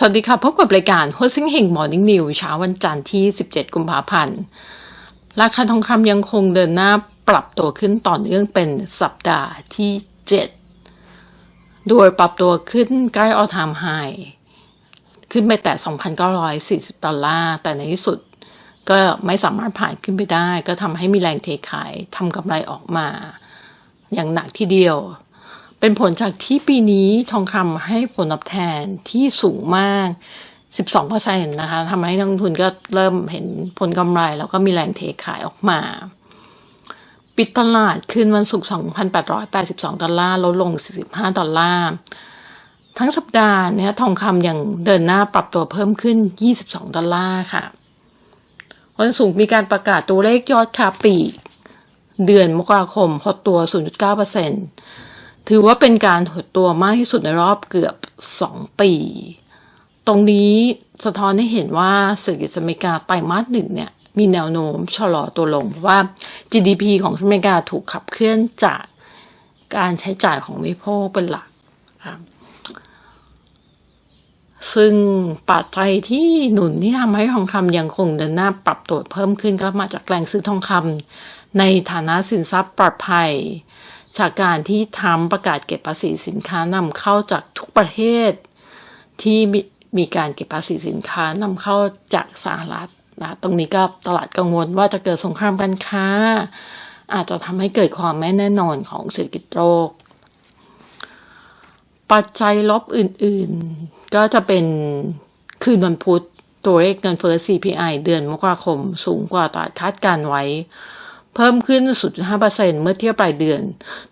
สวัสดีค่ะ พบกับรายการ h o s i n g h e n Morning New เช้าวันจันทร์ที่ 17 กุมภาพันธ์ ราคาทองคำยังคงเดินหน้าปรับตัวขึ้นต่อเนื่องเป็นสัปดาห์ที่ 7 โดยปรับตัวขึ้นใกล้ออทามไฮขึ้นไปแต่ 2,940 ดอลลาร์ แต่ในที่สุดก็ไม่สามารถผ่านขึ้นไปได้ ก็ทำให้มีแรงเทขายทำกำไรออกมา อย่างหนักทีเดียว เป็นผลจากที่ปีนี้ทองคำให้ผลตอบแทนที่สูงมาก 12%นะคะทำให้นักลงทุนก็เริ่มเห็นผลกำไร แล้วก็มีแรงเทขายออกมา ปิดตลาดคืนวันศุกร์ 2,882 ดอลลาร์ ลดลง 45 ดอลลาร์ ทั้งสัปดาห์เนี่ยทองคำยังเดินหน้าปรับตัวเพิ่มขึ้น 22 ดอลลาร์ค่ะ วันศุกร์มีการประกาศตัวเลขยอดค้าปลีกเดือนมกราคมหดตัว 0.9% ถือว่าเป็นการหดตัวมากที่สุดในรอบเกือบ 2 ปี ตรงนี้สะท้อนให้เห็นว่าเศรษฐกิจอเมริกาไตรมาสหนึ่งเนี่ยมีแนวโน้มชะลอตัวลง เพราะว่า GDP ของอเมริกาถูกขับเคลื่อนจากการใช้จ่ายของวิโภคเป็นหลัก ซึ่งปัจจัยที่หนุนที่ทำให้ทองคำยังคงเดินหน้าปรับตัวเพิ่มขึ้นก็มาจากแรงซื้อทองคำในฐานะสินทรัพย์ปลอดภัย จากการที่ทำประกาศเก็บภาษีสินค้านำเข้าจากทุกประเทศ ที่มีมีการเก็บภาษีสินค้านำเข้าจากสหรัฐนะตรงนี้ก็ตลาดกังวลว่าจะเกิดสงครามการค้า อาจจะทำให้เกิดความไม่แน่นอนของเศรษฐกิจโลกปัจจัยลบอื่นๆ ก็จะเป็นคืนวันพุธตัวเลขเงินเฟ้อ CPI เดือนมกราคมสูงกว่าตลาดคาดการไว้ เพิ่มขึ้น 0.5%เมื่อเทียบปลายเดือน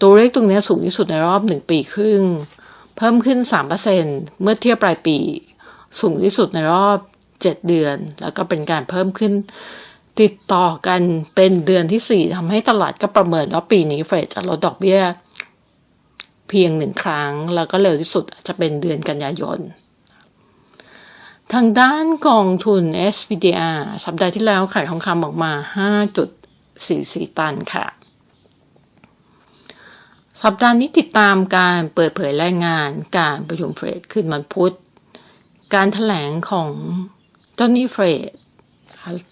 ตัวเลขตรงนี้สูงที่สุดในรอบหนึ่งปีครึ่ง เพิ่มขึ้น 3%เมื่อเทียบปลายปี สูงที่สุดในรอบ 7 เดือน แล้วก็เป็นการเพิ่มขึ้น ติดต่อกันเป็นเดือนที่ 4ทำให้ตลาดก็ประเมินว่าปีนี้เฟดจะลดดอกเบี้ย เพียงหนึ่งครั้ง แล้วก็เร็วที่สุดอาจจะเป็นเดือนกันยายนทางด้านกองทุน SPDR สัปดาห์ที่แล้วขายทองคำออกมา 5 จุด 44 ตันค่ะ สัปดาห์นี้ติดตามการเปิดเผยรายงานการประชุมเฟรดขึ้นวันพุธ การถแถลงของจอห์นนี่เฟรด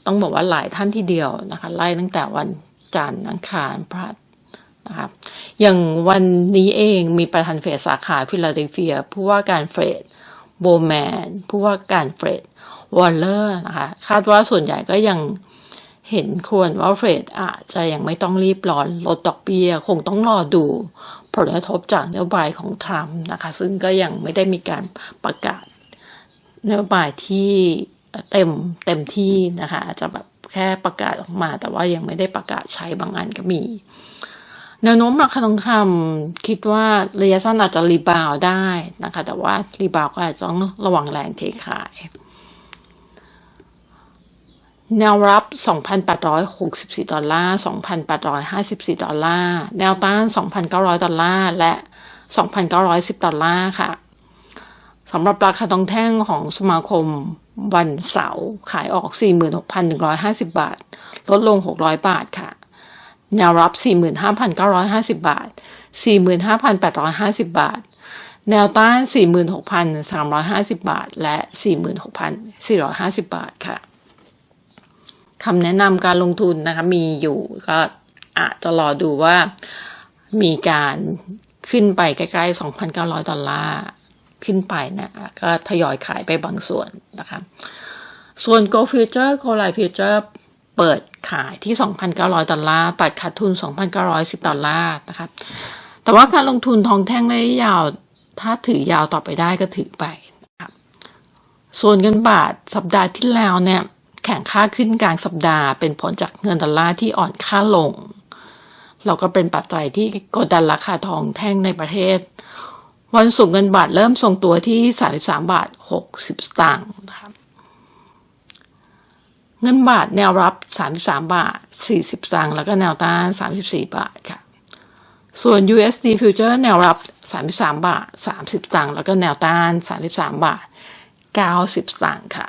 ต้องบอกว่าหลายท่านที่เดียวนะคะ ไล่ตั้งแต่วันจันทร์อังคารพฤหัสนะคะอย่างวันนี้เองมีประธานเฟดสาขาฟิลาเดลเฟีย ผู้ว่าการเฟดโบแมน ผู้ว่าการเฟดวอลเลอร์นะคะคาดว่าส่วนใหญ่ก็ยัง เห็นควรว่าเฟดอาจจะยังไม่ต้องรีบร้อนลดดอกเบี้ยคงต้องรอดูผลกระทบจากนโยบายของทรัมป์นะคะ ซึ่งก็ยังไม่ได้มีการประกาศนโยบายที่เต็มเต็มที่นะคะอาจจะแบบแค่ประกาศออกมา แต่ว่ายังไม่ได้ประกาศใช้บางอันก็มีแนวโน้มราคาทองคำคิดว่าระยะสั้นอาจจะรีบาวได้นะคะ แต่ว่ารีบาวก็อาจจะต้องระวังแรงเทขาย แนวรับ 2,864 ดอลลาร์ 2,854 ดอลลาร์ แนวต้าน 2,900 ดอลลาร์ และ 2,910 ดอลลาร์ค่ะ สำหรับราคาทองแท่งของสมาคมวันเสาร์ขายออก 46,150 บาท ลดลง 600 บาทค่ะ แนวรับ 45,950 บาท 45,850 บาท แนวต้าน 46,350 บาท และ 46,450 บาทค่ะ คำแนะนำการลงทุนนะคะมีอยู่ก็อาจจะรอดูว่ามีการขึ้นไปใกล้ๆ 2,900 ดอลลาร์ขึ้นไปนะก็ทยอยขายไปบางส่วนนะคะ ส่วน Go Future Go Live Future เปิดขายที่ 2,900 ดอลลาร์ ตัดขาดทุน 2,910 ดอลลาร์นะคะ แต่ว่าการลงทุนทองแท่งระยะยาว ถ้าถือยาวต่อไปได้ก็ถือไปนะครับส่วนเงินบาทสัปดาห์ที่แล้วเนี่ย ข่งค่าขึ้นกลางสัปดาห์เป็นผลจากเงินดอลลาร์ที่อ่อนค่าลง เราก็เป็นปัจจัยที่กดดันราคาทองแท่งในประเทศ วันศุกร์เงินบาทเริ่มทรงตัวที่ 33 บาท 60 สตางค์นะครับเงินบาทแนวรับ 33 บาท 40 สตางค์แล้วก็แนวต้าน 34 บาทค่ะ ส่วน USD Future แนวรับ 33 บาท 30 สตางค์แล้วก็แนวต้าน 33 บาท 90 สตางค์ค่ะ